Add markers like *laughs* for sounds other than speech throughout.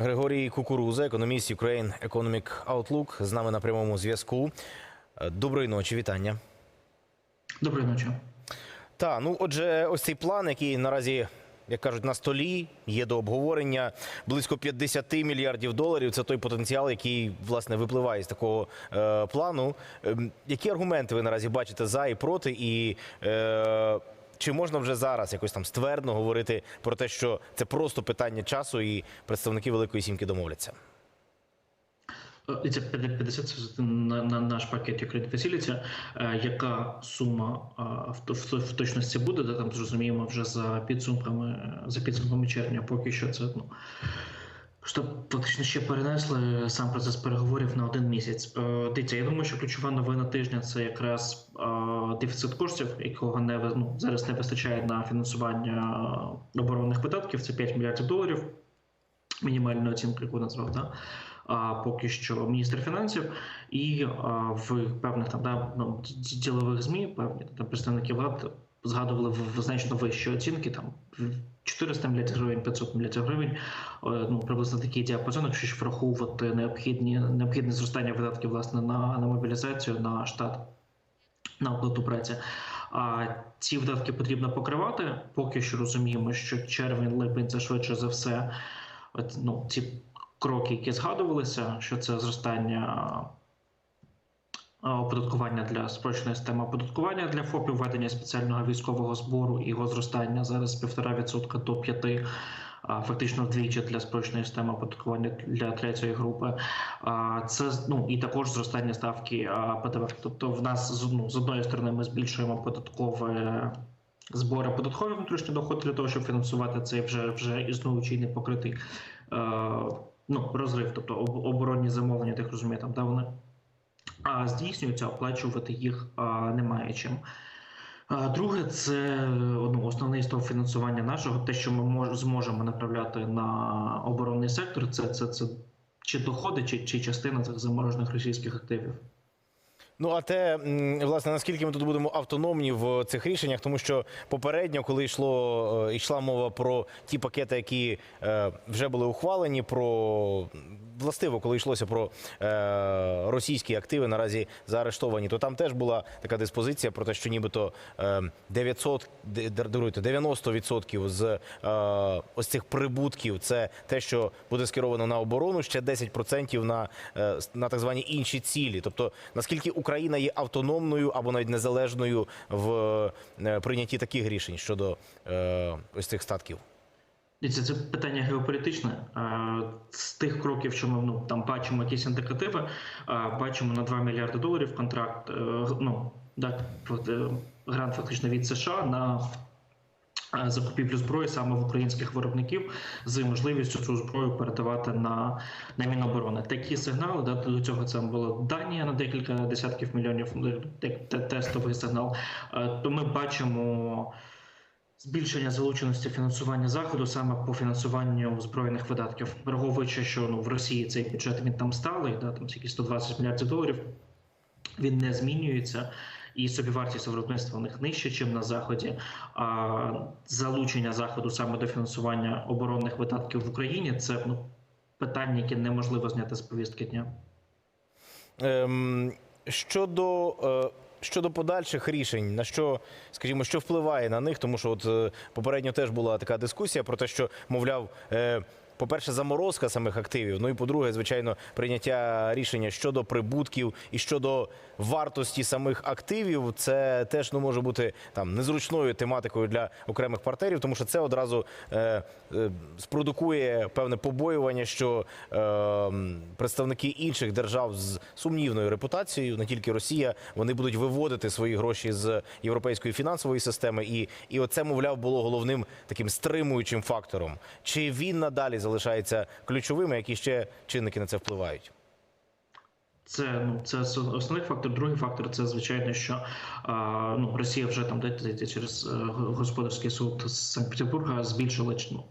Григорій Кукуруза, економіст Ukraine Economic Outlook, з нами на прямому зв'язку. Е, Доброї ночі, вітання. Доброї ночі. Та ну, отже, ось цей план, який наразі, як кажуть, на столі є до обговорення близько 50 мільярдів доларів. Це той потенціал, який власне випливає з такого е, плану. Ем, які аргументи ви наразі бачите за і проти? І е, чи можна вже зараз якось там ствердно говорити про те, що це просто питання часу, і представники Великої сімки домовляться? Е, це 50 це на, на наш пакет Ukraine Facility. Е, Яка сума е, в, в, в точності буде, де там зрозуміємо вже за підсумками за підсумками червня. Поки що це ну що фактично ще перенесли сам процес переговорів на один місяць. Е, Дивіться, я думаю, що ключова новина тижня це якраз е, дефіцит коштів, якого не ну, зараз не вистачає на фінансування оборонних видатків. Це 5 мільярдів доларів. Мінімальну оцінку, яку назвав, да? а поки що міністр фінансів, і а, в певних там да, ну, ділових змі певні там представники влад згадували в значно вищі оцінки, там в 400 мільярдів гривень, 500 мільярдів гривень, е, ну приблизно такий діапазон, якщо ж враховувати необхідні необхідне зростання видатків власне на, на мобілізацію, на штат, на оплату праці. А ці видатки потрібно покривати. Поки що розуміємо, що червень, липень це швидше за все. От, ну, ці кроки, які згадувалися, що це зростання оподаткування для спрощеної системи оподаткування для ФОПів, введення спеціального військового збору і його зростання зараз з 1,5% до 5%, фактично вдвічі для спрощеної системи оподаткування для третьої групи. А, Це ну і також зростання ставки ПДВ. Тобто, в нас ну, з одної сторони ми збільшуємо податкове. Збори податкові внутрішні доходи для того, щоб фінансувати цей вже вже існуючий непокритий е, ну, розрив, тобто оборонні замовлення, так розумію, там да вони здійснюються, оплачувати їх немає чим. Друге, це ну, основний стовп фінансування нашого, те, що ми мож, зможемо направляти на оборонний сектор, це, це, це чи доходи, чи, чи частина цих заморожених російських активів. Ну а те, власне, наскільки ми тут будемо автономні в цих рішеннях, тому що попередньо, коли йшло е, йшла мова про ті пакети, які е, вже були ухвалені, про властиво, коли йшлося про е, російські активи, наразі заарештовані, то там теж була така диспозиція про те, що нібито е, 900, д- даруйте, 90% з е, ось цих прибутків це те, що буде скеровано на оборону, ще 10% на, е, на так звані інші цілі. Тобто, наскільки Україна є автономною або навіть незалежною в е, прийнятті таких рішень щодо е, ось цих статків? Дивіться, це питання геополітичне. З тих кроків, що ми ну, там бачимо якісь індикативи, бачимо на 2 мільярди доларів контракт, е, ну, так, е, грант фактично від США на е, закупівлю зброї саме в українських виробників з можливістю цю зброю передавати на, на Міноборони. Такі сигнали, да, до цього це була Данія на декілька десятків мільйонів, те- те- тестовий сигнал. То ми бачимо збільшення залученості фінансування заходу саме по фінансуванню збройних видатків, враховуючи, що ну в Росії цей бюджет він там сталий, да там скільки 120 мільярдів доларів. Він не змінюється, і собівартість виробництва у них нижче, ніж на заході. А залучення заходу саме до фінансування оборонних видатків в Україні це ну питання, яке неможливо зняти з повістки дня. Ем, щодо, е, щодо подальших рішень, на що, скажімо, що впливає на них, тому що от е, попередньо теж була така дискусія про те, що, мовляв, е, по-перше, заморозка самих активів. Ну і по-друге, звичайно, прийняття рішення щодо прибутків і щодо вартості самих активів. Це теж ну може бути там незручною тематикою для окремих партнерів, тому що це одразу е, е, спродукує певне побоювання, що е, представники інших держав з сумнівною репутацією, не тільки Росія, вони будуть виводити свої гроші з європейської фінансової системи, і, і оце, мовляв, було головним таким стримуючим фактором. Чи він надалі залишається ключовим, які ще чинники на це впливають? Це ну це основний фактор. Другий фактор це звичайно, що а, ну Росія вже там де- через е, господарський суд з Санкт-Петербурга збільшила ну,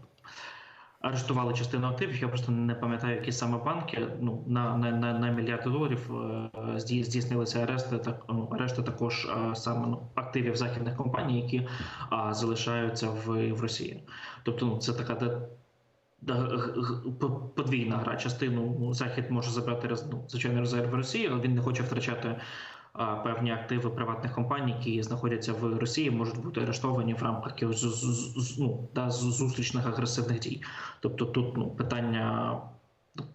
арештували частину активів. Я просто не пам'ятаю, які саме банки. Ну на на, на, на мільярди доларів е, здійснилися арешти. Так ну арешти також е, саме ну, активів західних компаній, які а, залишаються в, в Росії. Тобто, ну це така подвійна гра. Частину ну, Захід може забрати ну, звичайно резерв Росії, але він не хоче втрачати певні активи приватних компаній, які знаходяться в Росії, можуть бути арештовані в рамках ну, да, зустрічних агресивних дій. Тобто тут ну, питання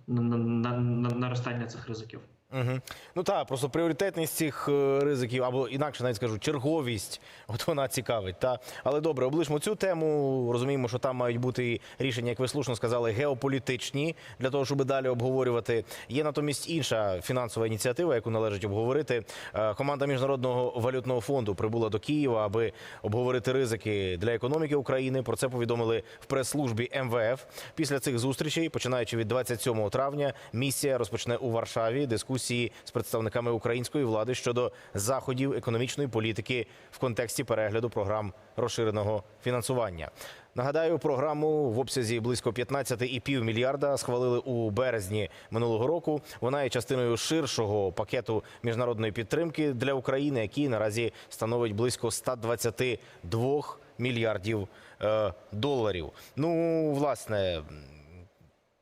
ну, на- на- на- наростання цих ризиків. Угу. Ну так, просто пріоритетність цих е, ризиків, або інакше навіть скажу, черговість, *laughs* от вона цікавить. Та? Але добре, облишмо цю тему. Розуміємо, що там мають бути рішення, як ви слушно сказали, геополітичні для того, щоб далі обговорювати. Є натомість інша фінансова ініціатива, яку належить обговорити. Е, Команда Міжнародного валютного фонду прибула до Києва, аби обговорити ризики для економіки України. Про це повідомили в прес-службі МВФ. Після цих зустрічей, починаючи від 27 травня, місія розпочне у Варшаві дискусії з представниками української влади щодо заходів економічної політики в контексті перегляду програм розширеного фінансування. Нагадаю, програму в обсязі близько 15,5 мільярда схвалили у березні минулого року. Вона є частиною ширшого пакету міжнародної підтримки для України, який наразі становить близько 122 мільярдів е, доларів. Ну, власне,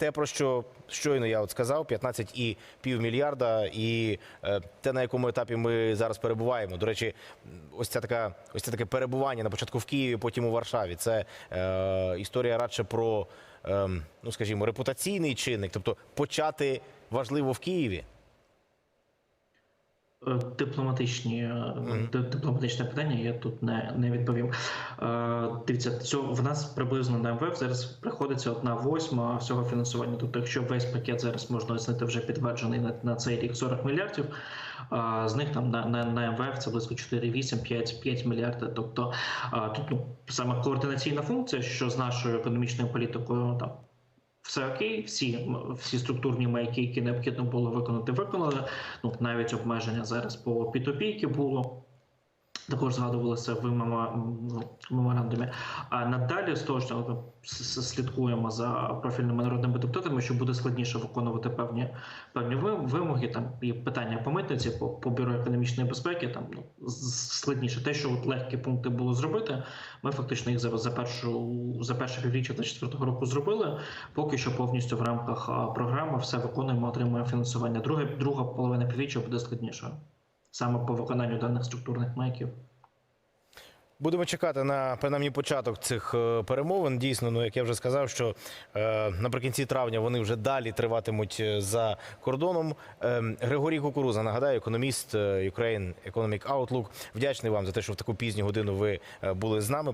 те, про що щойно я от сказав, 15,5 мільярда, і е, те, на якому етапі ми зараз перебуваємо. До речі, ось ця така, ось це таке перебування на початку в Києві, потім у Варшаві. Це е, історія радше про, е, ну скажімо, репутаційний чинник, тобто почати важливо в Києві. Е, Дипломатичні е, ди- дипломатичне питання я тут не, не відповім. Е, Дивіться, цього в нас приблизно на МВФ зараз приходиться одна восьма всього фінансування. Тобто, якщо весь пакет зараз можна оцінити вже підтверджений на, на цей рік 40 мільярдів, а з них там на, на, на МВФ це близько 4,8, 5, 5 мільярдів. Тобто а, тут ну, саме координаційна функція, що з нашою економічною політикою там все окей, всі, всі структурні маяки, які необхідно було виконати, виконали. Ну, навіть обмеження зараз по підопійки було. Також згадувалося в мемо- в меморандумі. А надалі з того, що ми слідкуємо за профільними народними депутатами, що буде складніше виконувати певні певні вимоги. Там і питання по митниці, по, по бюро економічної безпеки. Там ну складніше. Те, що от легкі пункти було зробити, ми фактично їх за, за першу за перше півріччя 2024 року зробили. Поки що повністю в рамках програми все виконуємо, отримуємо фінансування. Друге, друга половина півріччя буде складнішою саме по виконанню даних структурних маяків. Будемо чекати на принаймні початок цих е, перемовин. Дійсно, ну як я вже сказав, що е, наприкінці травня вони вже далі триватимуть е, за кордоном. Е, Григорій Кукуруза, нагадаю, економіст е, Ukraine Economic Outlook. Вдячний вам за те, що в таку пізню годину ви були з нами.